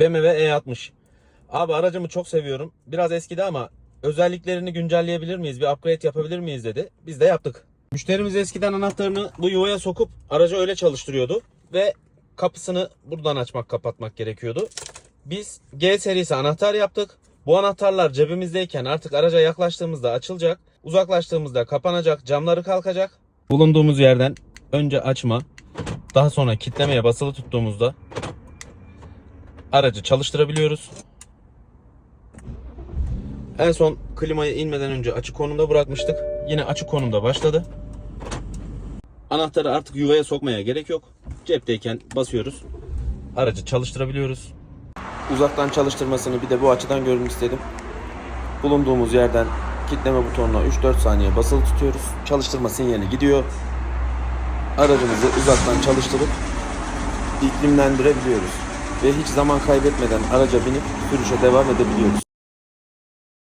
BMW E60. Abi aracımı çok seviyorum. Biraz eskidi ama özelliklerini güncelleyebilir miyiz? Bir upgrade yapabilir miyiz dedi. Biz de yaptık. Müşterimiz eskiden anahtarını bu yuvaya sokup aracı öyle çalıştırıyordu. Ve kapısını buradan açmak kapatmak gerekiyordu. Biz G serisi anahtar yaptık. Bu anahtarlar cebimizdeyken artık araca yaklaştığımızda açılacak. Uzaklaştığımızda kapanacak. Camları kalkacak. Bulunduğumuz yerden önce açma, daha sonra kitlemeye basılı tuttuğumuzda aracı çalıştırabiliyoruz. En son klimayı inmeden önce açık konumda bırakmıştık. Yine açık konumda başladı. Anahtarı artık yuvaya sokmaya gerek yok. Cepteyken basıyoruz. Aracı çalıştırabiliyoruz. Uzaktan çalıştırmasını bir de bu açıdan görün istedim. Bulunduğumuz yerden kitleme butonuna 3-4 saniye basılı tutuyoruz. Çalıştırma sinyali gidiyor. Aracımızı uzaktan çalıştırıp iklimlendirebiliyoruz. Ve hiç zaman kaybetmeden araca binip sürüşe devam edebiliyoruz.